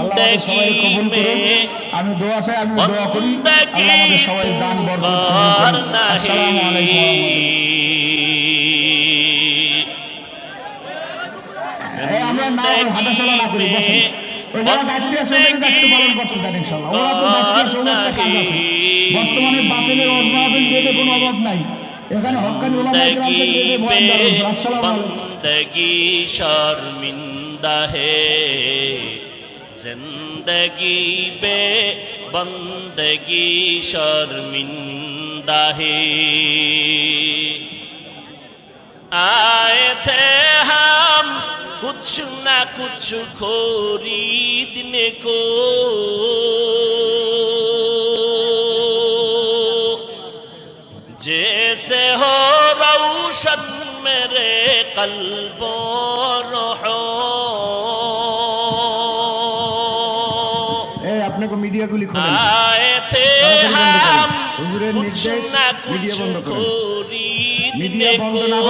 আমাদের সবাই আমি দোয়া চাই আমি দোয়া করি। আল্লাহ আমাদের সবাই দান বরকত আসসালামু আলাইকুম আমরা না হাঁটাচলা না করি বসেন। বর্তমানে বাতিলের দিয়ে কোনো অভাব নাই। बंदगी पे बंदगी शर्मिंदा है जिंदगी पे बंदगी शर्मिंदा है आए थे हम कुछ ना कुछ खोरीदने को जैसे हो रोशन मेरे कल्बो रहो अपने को मीडिया को लिखो आए थे हम कुछ ना कुछ मीडिया बंद ना